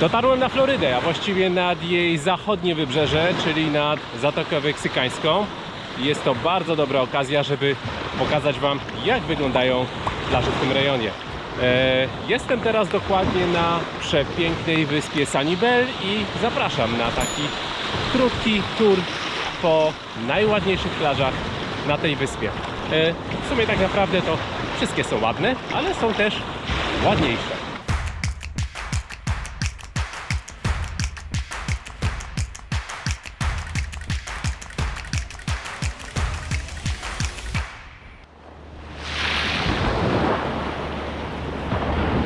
Dotarłem na Florydę, a właściwie nad jej zachodnie wybrzeże, czyli nad Zatokę Meksykańską. Jest to bardzo dobra okazja, żeby pokazać Wam, jak wyglądają plaże w tym rejonie. E, Jestem teraz dokładnie na przepięknej wyspie Sanibel i zapraszam na taki krótki tour po najładniejszych plażach na tej wyspie. E, W sumie tak naprawdę to wszystkie są ładne, ale są też ładniejsze.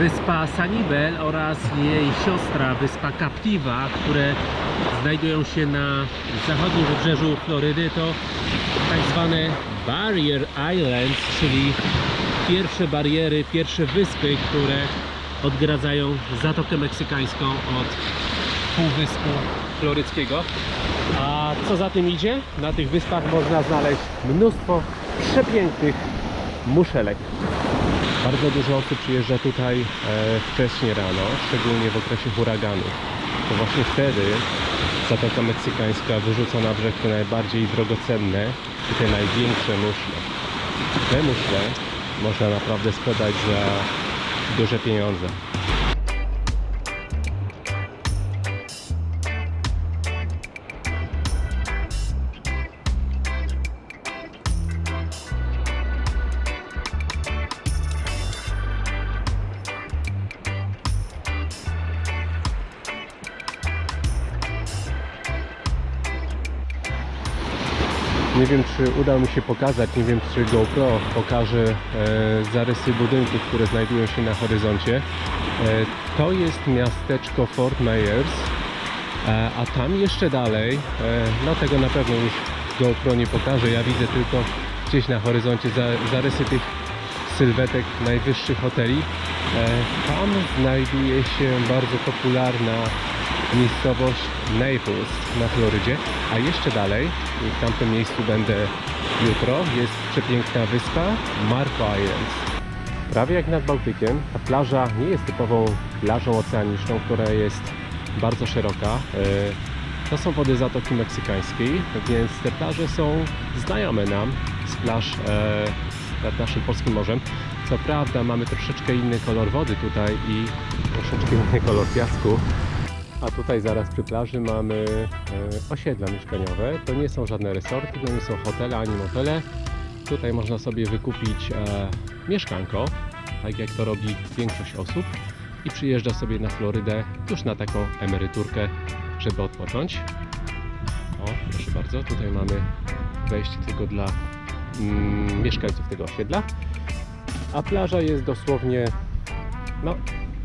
Wyspa Sanibel oraz jej siostra wyspa Captiva, które znajdują się na zachodnim wybrzeżu Florydy, to tak zwane Barrier Islands, czyli pierwsze bariery, pierwsze wyspy, które odgradzają Zatokę Meksykańską od Półwyspu Floryckiego. A co za tym idzie? Na tych wyspach można znaleźć mnóstwo przepięknych muszelek. Bardzo dużo osób przyjeżdża tutaj e, wcześnie rano, szczególnie w okresie huraganu. To właśnie wtedy Zatoka Meksykańska wyrzuca na brzeg te najbardziej drogocenne i te największe muszle. Te muszle można naprawdę sprzedać za duże pieniądze. Nie wiem, czy uda mi się pokazać, nie wiem, czy GoPro pokaże e, zarysy budynków, które znajdują się na horyzoncie. E, to jest miasteczko Fort Myers, e, a tam jeszcze dalej, e, no tego na pewno już GoPro nie pokaże, ja widzę tylko gdzieś na horyzoncie za, zarysy tych sylwetek najwyższych hoteli. E, tam znajduje się bardzo popularna miejscowość Naples na Florydzie, a jeszcze dalej, w tamtym miejscu będę jutro, jest przepiękna wyspa Marco Islands. Prawie jak nad Bałtykiem, ta plaża nie jest typową plażą oceaniczną, która jest bardzo szeroka. E, To są wody Zatoki Meksykańskiej, więc te plaże są znajome nam z plaż e, nad naszym polskim morzem. Co prawda mamy troszeczkę inny kolor wody tutaj i troszeczkę inny kolor piasku, a tutaj zaraz przy plaży mamy e, osiedla mieszkaniowe. To nie są żadne resorty, to nie są hotele ani motele. Tutaj można sobie wykupić e, mieszkanko, tak jak to robi większość osób i przyjeżdża sobie na Florydę już na taką emeryturkę, żeby odpocząć. O, proszę bardzo, tutaj mamy wejście tylko dla mm, mieszkańców tego osiedla. A plaża jest dosłownie no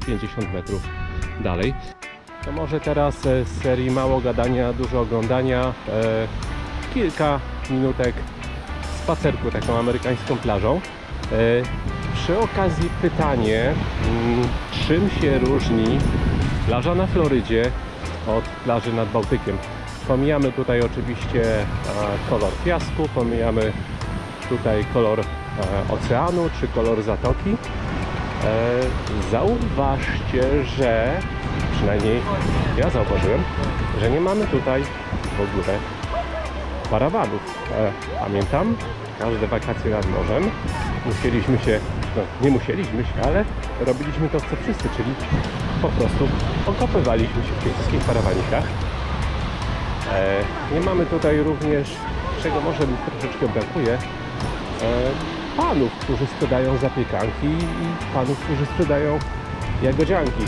50 metrów dalej. To może teraz e, z serii mało gadania, dużo oglądania, e, kilka minutek spacerku taką amerykańską plażą. E, przy okazji pytanie, mm, czym się różni plaża na Florydzie od plaży nad Bałtykiem? Pomijamy tutaj oczywiście e, kolor piasku, pomijamy tutaj kolor e, oceanu czy kolor zatoki. Zauważcie, że przynajmniej ja zauważyłem, że nie mamy tutaj w ogóle parawanów. E, Pamiętam, każde wakacje nad morzem musieliśmy się, no nie musieliśmy się, ale robiliśmy to co wszyscy, czyli po prostu okopywaliśmy się w tych wszystkich parawanikach. E, Nie mamy tutaj również, czego może mi troszeczkę brakuje, e, panów, którzy sprzedają zapiekanki i panów, którzy sprzedają jagodzianki.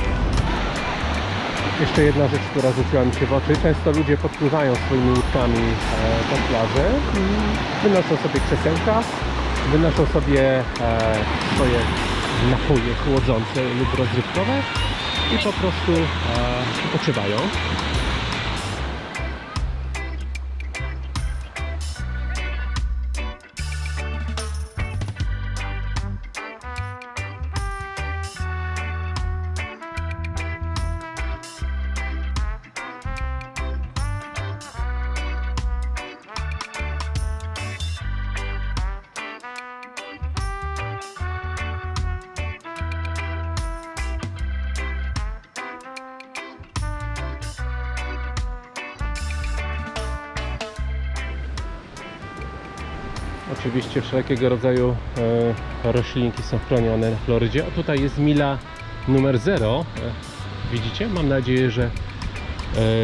Jeszcze jedna rzecz, która rzuciła mi się w oczy. Często ludzie podpływają swoimi łódkami e, pod plażę i wynoszą sobie krzesełka, wynoszą sobie e, swoje napoje chłodzące lub rozrywkowe i po prostu e, odpoczywają. Oczywiście wszelkiego rodzaju e, roślinki są chronione na Florydzie. A tutaj jest mila numer 0. E, widzicie? Mam nadzieję, że e,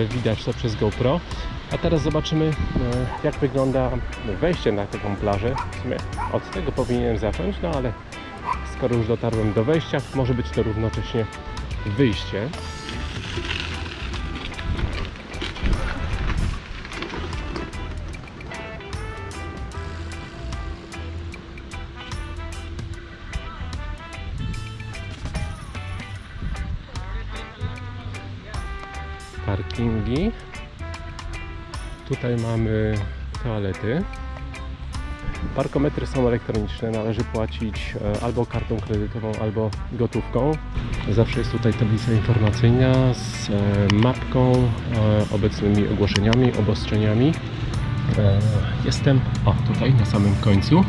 widać to przez GoPro. A teraz zobaczymy, e, jak wygląda wejście na taką plażę. W sumie od tego powinienem zacząć, no ale skoro już dotarłem do wejścia, może być to równocześnie wyjście. Parkingi. Tutaj mamy toalety. Parkometry są elektroniczne, należy płacić e, albo kartą kredytową, albo gotówką. Zawsze jest tutaj tablica informacyjna z e, mapką, e, obecnymi ogłoszeniami, obostrzeniami. Jestem, o tutaj na samym końcu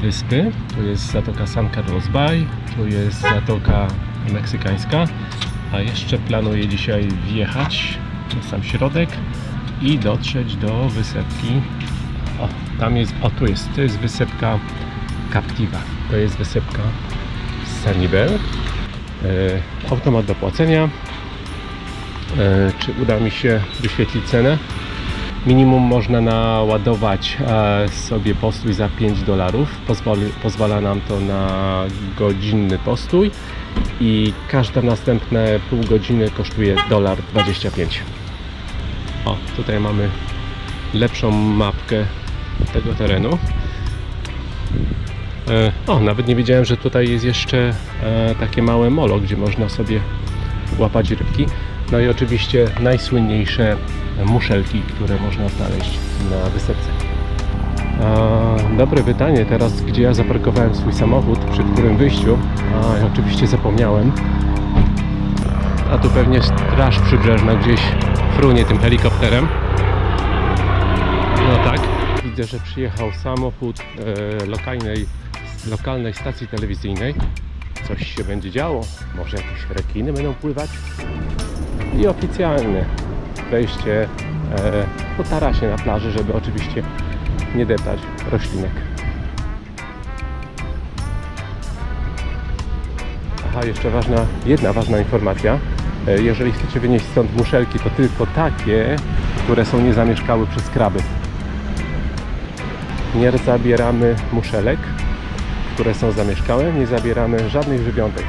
wyspy. Tu jest Zatoka San Carlos Bay, tu jest Zatoka Meksykańska, a jeszcze planuję dzisiaj wjechać na sam środek i dotrzeć do wysepki. O, tam jest, o tu jest, to jest wysepka Captiva. To jest wysepka Sanibel. E, automat do płacenia. E, czy uda mi się wyświetlić cenę? Minimum można naładować e, sobie postój za 5 dolarów. Pozwala nam to na godzinny postój i każde następne pół godziny kosztuje dolar 25. O, tutaj mamy lepszą mapkę tego terenu. E, O, nawet nie wiedziałem, że tutaj jest jeszcze e, takie małe molo, gdzie można sobie łapać rybki. No i oczywiście najsłynniejsze muszelki, które można znaleźć na wysepce. A, dobre pytanie teraz, gdzie ja zaparkowałem swój samochód, przy którym wyjściu. A, oczywiście zapomniałem. A tu pewnie straż przybrzeżna gdzieś frunie tym helikopterem. No tak. Widzę, że przyjechał samochód e, lokalnej, lokalnej stacji telewizyjnej. Coś się będzie działo. Może jakieś rekiny będą pływać. I oficjalne wejście e, po tarasie na plaży, żeby oczywiście nie deptać roślinek. Aha, jeszcze ważna, jedna ważna informacja. E, Jeżeli chcecie wynieść stąd muszelki, to tylko takie, które są niezamieszkałe przez kraby. Nie zabieramy muszelek, które są zamieszkałe, nie zabieramy żadnych żywiątek.